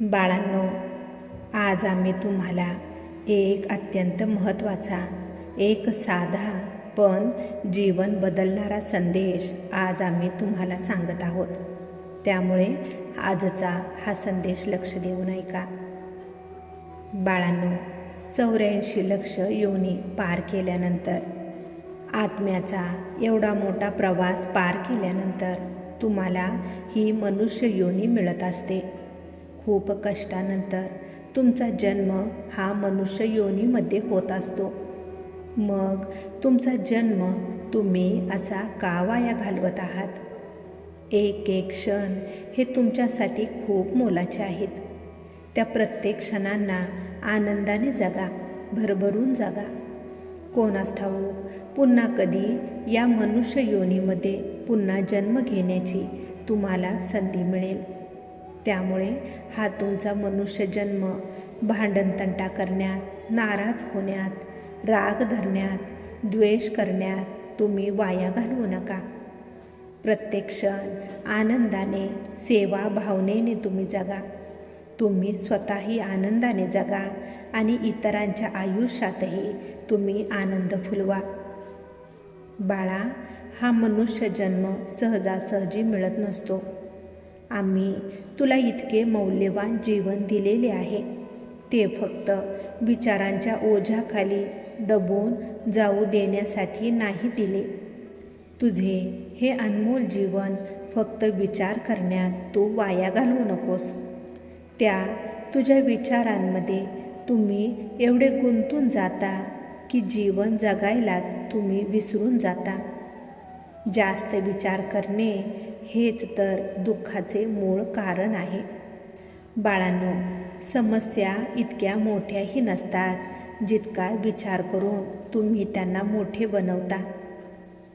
बाळांनो आज आम्ही तुम्हाला एक अत्यंत महत्त्वाचा एक साधा पण जीवन बदलणारा संदेश आज आम्ही तुम्हाला सांगत आहोत. त्यामुळे आजचा हा संदेश लक्ष देऊन ऐका बाळांनो चौऱ्याऐंशी लक्ष योनी पार केल्यानंतर आत्म्याचा एवढा मोठा प्रवास पार केल्यानंतर तुम्हाला ही मनुष्य योनी मिळत असते. खूप कष्टानंतर तुमचा जन्म हा मनुष्य योनीमध्ये होत असतो. मग तुमचा जन्म तुम्ही असा का वाया घालवत आहात? एक एक क्षण हे तुमच्यासाठी खूप मोलाचे आहेत. त्या प्रत्येक क्षणांना आनंदाने जगा भरभरून जगा. कोणास ठाऊक पुन्हा कधी या मनुष्य योनीमध्ये पुन्हा जन्म घेण्याची तुम्हाला संधी मिळेल. त्यामुळे हा तुमचा मनुष्य जन्म भांडणतंटा करण्यात नाराज होण्यात राग धरण्यात द्वेष करण्यात तुम्ही वाया घालवू नका. प्रत्येक क्षण आनंदाने सेवा भावनेने तुम्ही जगा. तुम्ही स्वतःही आनंदाने जगा आणि इतरांच्या आयुष्यातही तुम्ही आनंद फुलवा. बाळा हा मनुष्य जन्म सहजासहजी मिळत नसतो. आम्ही तुला इतके मौल्यवान जीवन दिलेले आहे. ते फक्त विचारांच्या ओझ्याखाली दबून जाऊ देण्यासाठी नाही दिले. तुझे हे अनमोल जीवन फक्त विचार करण्यात तू वाया घालवू नकोस. त्या तुझ्या विचारांमध्ये तुम्ही एवढे गुंतून जाता की जीवन जगायलाच तुम्ही विसरून जाता. जास्त विचार करणे हेच तर दुःखाचे मूळ कारण आहे. बाळांनो समस्या इतक्या मोठ्याही नसतात जितका विचार करून तुम्ही त्यांना मोठे बनवता.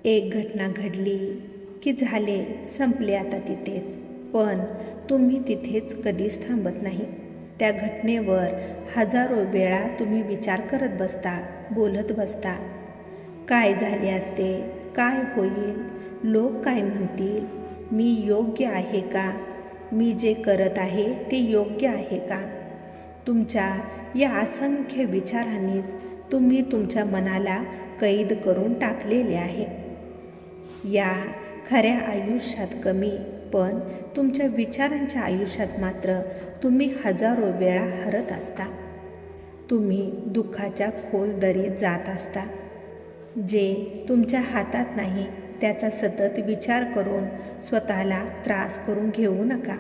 एक घटना घडली की झाले संपले आता तिथेच. पण तुम्ही तिथेच कधीच थांबत नाही. त्या घटनेवर हजारो वेळा तुम्ही विचार करत बसता बोलत बसता. काय झाले असते? काय होईल? लोक काय म्हणतील? मी योग्य आहे का? मी जे करत आहे ते योग्य आहे का? तुमच्या या असंख्य विचारांनीच तुम्ही तुमच्या मनाला कैद करून टाकलेले आहे. या खऱ्या आयुष्यात कमी पण तुमच्या विचारांच्या आयुष्यात मात्र तुम्ही हजारो वेळा हरत असता. तुम्ही दुःखाच्या खोल दरीत जात असता. जे तुमच्या हातात नाही त्याचा सतत विचार करून स्वतःला त्रास करून घेऊ नका.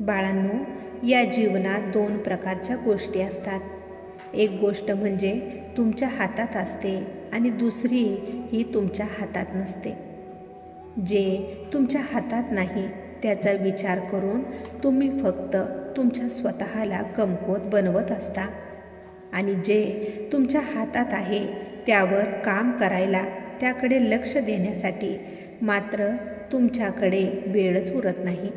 बाळांनो या जीवनात दोन प्रकारच्या गोष्टी असतात. एक गोष्ट म्हणजे तुमच्या हातात असते आणि दुसरी ही तुमच्या हातात नसते. जे तुमच्या हातात नाही त्याचा विचार करून तुम्ही फक्त तुमच्या स्वतःला कमकुवत बनवत असता. आणि जे तुमच्या हातात आहे त्यावर काम करायला त्याकडे लक्ष देण्यासाठी मात्र तुमच्याकडे वेळच उरत नाही.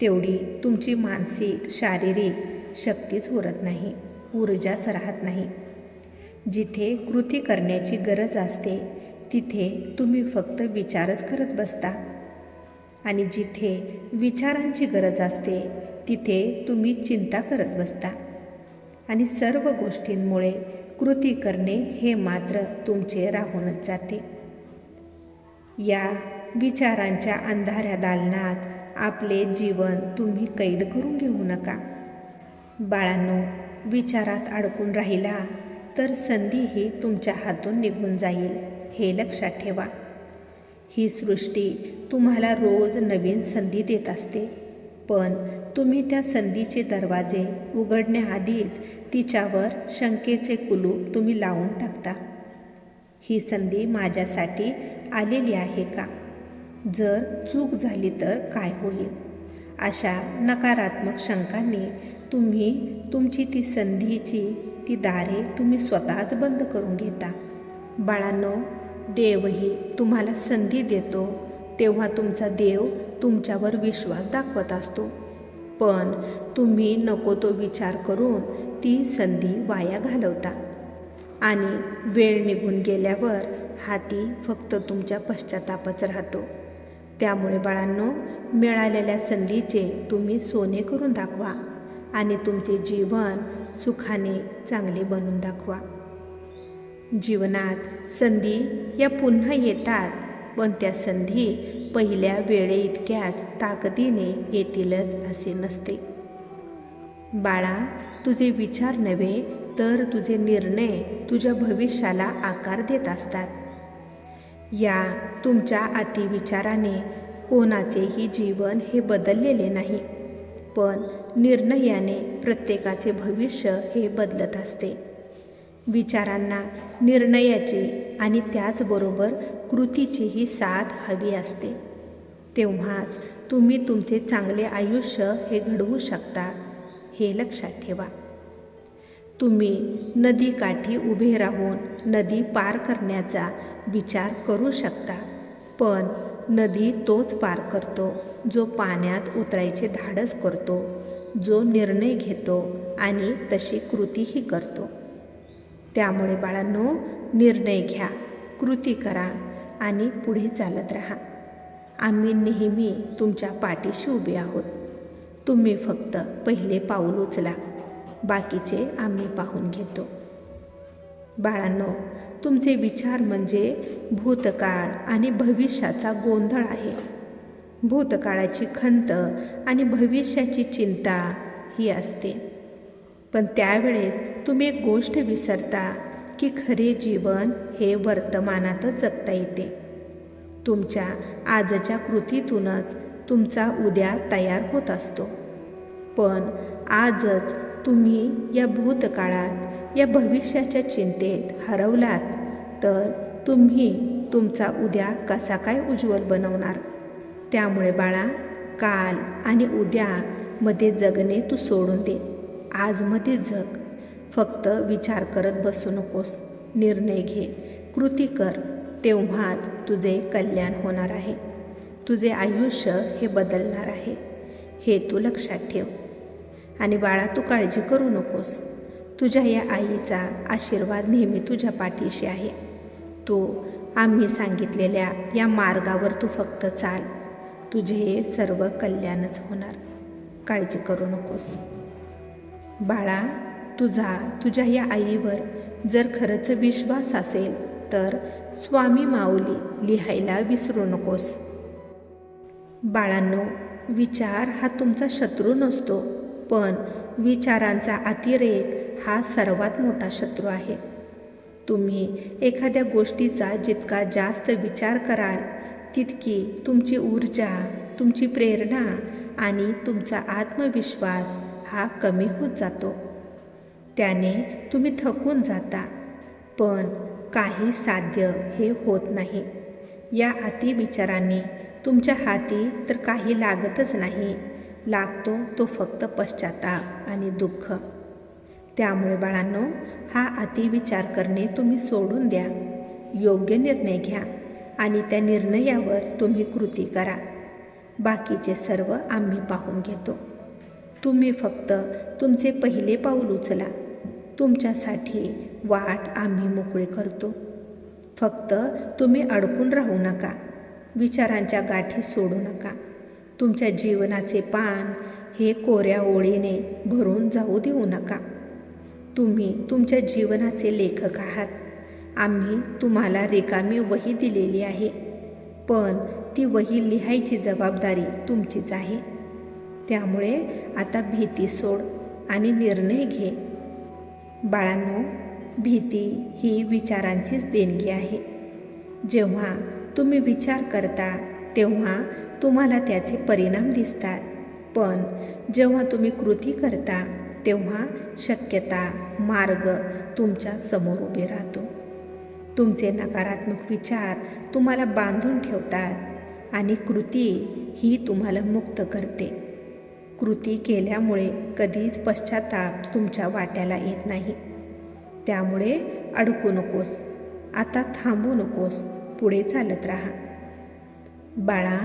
तेवढी तुमची मानसिक शारीरिक शक्तीच उरत नाही ऊर्जाच राहत नाही. जिथे कृती करण्याची गरज असते तिथे तुम्ही फक्त विचारच करत बसता. आणि जिथे विचारांची गरज असते तिथे तुम्ही चिंता करत बसता. आणि सर्व गोष्टींमुळे कृती करणे हे मात्र तुमचे राहूनच जाते. या विचारांच्या अंधाऱ्या दालनात आपले जीवन तुम्ही कैद करून घेऊ नका. बाळांनो विचारात अडकून राहिला तर संधीही तुमच्या हातून निघून जाईल हे लक्षात ठेवा. ही सृष्टी तुम्हाला रोज नवीन संधी देत असते. पण तुम्ही त्या संधीचे दरवाजे उघडण्याआधीच तिच्यावर शंकेचे कुलूप तुम्ही लावून टाकता. ही संधी माझ्यासाठी आलेली आहे का? जर चूक झाली तर काय होईल? अशा नकारात्मक शंकांनी तुम्ही तुमची ती संधीची ती दारे तुम्ही स्वतःच बंद करून घेता. बाळांनो देवही तुम्हाला संधी देतो तेव्हा तुमचा देव तुमच्यावर विश्वास दाखवत असतो. पण तुम्ही नको तो विचार करून ती संधी वाया घालवता. आणि वेळ निघून गेल्यावर हाती फक्त तुमच्या पश्चातापच राहतो. त्यामुळे बाळांनो मिळालेल्या संधीचे तुम्ही सोने करून दाखवा आणि तुमचे जीवन सुखाने चांगले बनवून दाखवा. जीवनात संधी या पुन्हा येतात. पण त्या संधी पहिल्या वेळे इतक्याच ताकदीने येतीलच असे नसते. बाळा तुझे विचार नव्हे तर तुझे निर्णय तुझ्या भविष्याला आकार देत असतात. या तुमच्या अतिविचाराने कोणाचेही जीवन हे बदललेले नाही पण निर्णयाने प्रत्येकाचे भविष्य हे बदलत असते. विचारांना निर्णयाची आणि त्याचबरोबर कृतीचीही साथ हवी असते. तेव्हाच तुम्ही तुमचे चांगले आयुष्य हे घडवू शकता हे लक्षात ठेवा. तुम्ही नदीकाठी उभे राहून नदी पार करण्याचा विचार करू शकता पण नदी तोच पार करतो जो पाण्यात उतरायचे धाडस करतो जो निर्णय घेतो आणि तशी कृतीही करतो. त्यामुळे बाळांनो निर्णय घ्या कृती करा आणि पुढे चालत राहा. आम्ही नेहमी तुमच्या पाठीशी उभे आहोत. तुम्ही फक्त पहिले पाऊल उचला बाकीचे आम्ही पाहून घेतो. बाळांनो तुमचे विचार म्हणजे भूतकाळ आणि भविष्याचा गोंधळ आहे. भूतकाळाची खंत आणि भविष्याची चिंता ही असते. पण त्यावेळेस तुम्ही एक गोष्ट विसरता की खरे जीवन हे वर्तमानातच जगता येते. तुमच्या आजच्या कृतीतूनच तुमचा उद्या तयार होत असतो. पण आजच तुम्ही या भूतकाळात या भविष्याच्या चिंतेत हरवलात तर तुम्ही तुमचा उद्या कसा काय उज्ज्वल बनवणार? त्यामुळे बाळा काल आणि उद्यामध्ये जगणे तू सोडून दे. आजमध्ये जग. फक्त विचार करत बसू नकोस. निर्णय घे. कृती कर. तेव्हाच तुझे कल्याण होणार आहे. तुझे आयुष्य हे बदलणार आहे. हे तू लक्षात ठेव. आणि बाळा तू काळजी करू नकोस. तुझ्या या आईचा आशीर्वाद नेहमी तुझ्या पाठीशी आहे. तू आम्ही सांगितलेल्या या मार्गावर तू फक्त चाल. तुझे हे सर्व कल्याणच होणार. काळजी करू नकोस. बाळा तुझा तुझ्या या आईवर. जर खरंच विश्वास असेल तर स्वामी माऊली लिहायला विसरू नकोस. बाळांनो विचार हा तुमचा शत्रू नसतो पण विचारांचा अतिरेक हा सर्वात मोठा शत्रू आहे. तुम्ही एखाद्या गोष्टीचा जितका जास्त विचार कराल तितकी तुमची ऊर्जा तुमची प्रेरणा आणि तुमचा आत्मविश्वास हा कमी होत जातो. त्याने तुम्ही थकून जाता. पण काही साध्य हे होत नाही. या अतिविचारांनी तुमच्या हाती तर काही लागतच नाही. लागतो तो फक्त पश्चाताप आणि दुःख. त्यामुळे बाळांनो हा अतिविचार करणे तुम्ही सोडून द्या. योग्य निर्णय घ्या आणि त्या निर्णयावर तुम्ही कृती करा. बाकीचे सर्व आम्ही पाहून घेतो. तुम्ही फक्त तुमचे पहिले पाऊल उचला. तुमच्यासाठी वाट आम्ही मोकळे करतो. फक्त तुम्ही अडकून राहू नका. विचारांच्या गाठी सोडू नका. तुमच्या जीवनाचे पान हे कोऱ्या ओळीने भरून जाऊ देऊ नका. तुम्ही तुमच्या जीवनाचे लेखक आहात. आम्ही तुम्हाला रिकामी वही दिलेली आहे. पण ती वही लिहायची जबाबदारी तुमचीच आहे. त्यामुळे आता भीती सोड आणि निर्णय घे. बाळांनो भीती ही विचारांचीच देणगी आहे. जेव्हा तुम्ही विचार करता तेव्हा तुम्हाला त्याचे परिणाम दिसतात. पण जेव्हा तुम्ही कृती करता तेव्हा शक्यता मार्ग तुमच्यासमोर उभे राहतो. तुमचे नकारात्मक विचार तुम्हाला बांधून ठेवतात आणि कृती ही तुम्हाला मुक्त करते. कृती केल्यामुळे कधीच पश्चाताप तुमच्या वाट्याला येत नाही. त्यामुळे अडकू नकोस. आता थांबू नकोस. पुढे चालत राहा. बाळा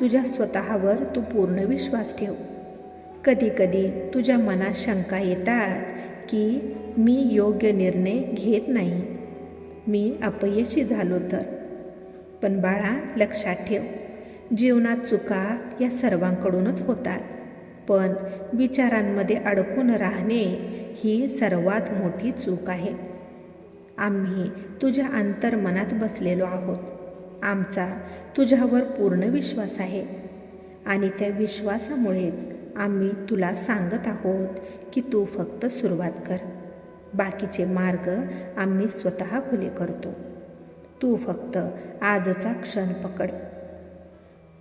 तुझ्या स्वतःवर तू पूर्ण विश्वास ठेव. कधीकधी तुझ्या मनात शंका येतात की मी योग्य निर्णय घेत नाही. मी अपयशी झालो तर. पण बाळा लक्षात ठेव. जीवनात चुका या सर्वांकडूनच होतात. पण विचारांमध्ये अडकून राहणे ही सर्वात मोठी चूक आहे. आम्ही तुझ्या अंतर्मनात बसलेलो आहोत. आमचा तुझ्यावर पूर्ण विश्वास आहे. आणि त्या विश्वासामुळेच आम्ही तुला सांगत आहोत की तू फक्त सुरुवात कर. बाकीचे मार्ग आम्ही स्वतः खुले करतो. तू फक्त आजचा क्षण पकड.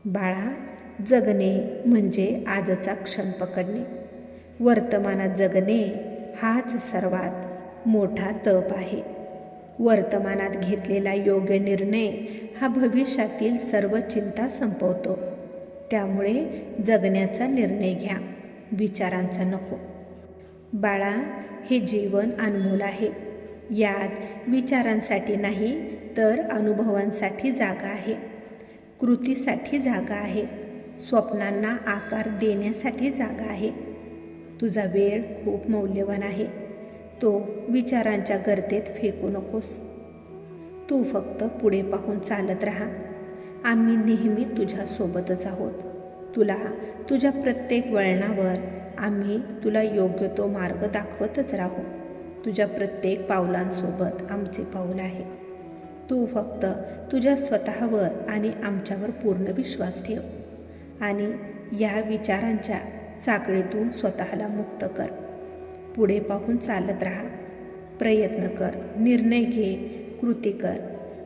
बाळा जगणे म्हणजे आजचा क्षण पकडणे. वर्तमानात जगणे हाच सर्वात मोठा तप आहे. वर्तमानात घेतलेला योग्य निर्णय हा भविष्यातील सर्व चिंता संपवतो. त्यामुळे जगण्याचा निर्णय घ्या. विचारांचा नको. बाळा हे जीवन अनमोल आहे. यात विचारांसाठी नाही तर अनुभवांसाठी जागा आहे. कृतीसाठी जागा आहे. स्वप्नांना आकार देण्यासाठी जागा आहे. तुझा वेळ खूप मौल्यवान आहे. तो विचारांच्या गर्देत फेकू नकोस. तू फक्त पुढे पाहून चालत राहा. आम्ही नेहमी तुझ्यासोबतच आहोत. तुला तुझ्या प्रत्येक वळणावर आम्ही तुला योग्य तो मार्ग दाखवतच राहू. तुझ्या प्रत्येक पावलांसोबत आमचे पाऊल आहे. तू फक्त तुझ्या स्वतःवर आणि आमच्यावर पूर्ण विश्वास ठेव. आणि या विचारांच्या साखळीतून स्वतःला मुक्त कर. पुढे पाहून चालत राहा. प्रयत्न कर. निर्णय घे. कृती कर.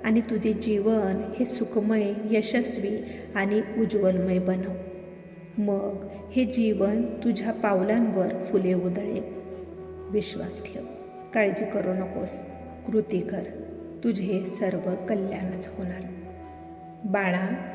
आणि तुझे जीवन हे सुखमय यशस्वी आणि उज्ज्वलमय बनव. मग हे जीवन तुझ्या पावलांवर फुले उधळेल. विश्वास ठेव. काळजी करू नकोस. कृती कर. तुझे सर्व कल्याणच होणार. बाळा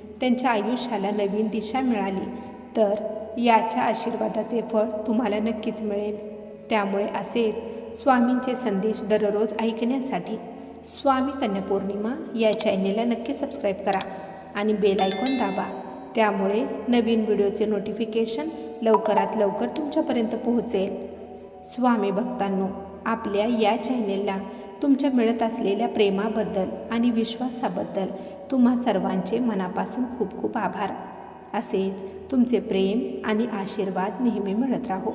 त्यांच्या आयुष्याला नवीन दिशा मिळाली तर याच्या आशीर्वादाचे फळ तुम्हाला नक्कीच मिळेल. त्यामुळे असेच स्वामींचे संदेश दररोज ऐकण्यासाठी स्वामी कन्या पौर्णिमा या चॅनेलला नक्की सबस्क्राईब करा आणि बेल आयकॉन दाबा. त्यामुळे नवीन व्हिडिओचे नोटिफिकेशन लवकरात लवकर तुमच्यापर्यंत पोहोचेल. स्वामी भक्तांनो आपल्या या चॅनेलला तुमच्या मिळत असलेल्या प्रेमाबद्दल आणि विश्वासाबद्दल तुम्हा सर्वांचे मनापासून खूप खूप आभार. असेच तुमचे प्रेम आणि आशीर्वाद नेहमी मिळत राहो.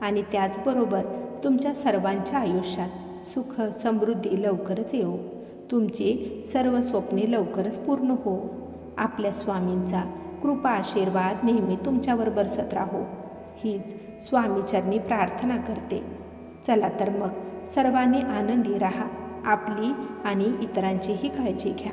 आणि त्याचबरोबर तुमच्या सर्वांच्या आयुष्यात सुख समृद्धी लवकरच येऊ तुमची सर्व स्वप्ने लवकरच पूर्ण हो. आपल्या स्वामींचा कृपा आशीर्वाद नेहमी तुमच्यावर बरसत राहो. हीच स्वामीचरणी प्रार्थना करते. चला तर मग सर्वांनी आनंदी राहा. आपली आणि इतरांचीही काळजी घ्या.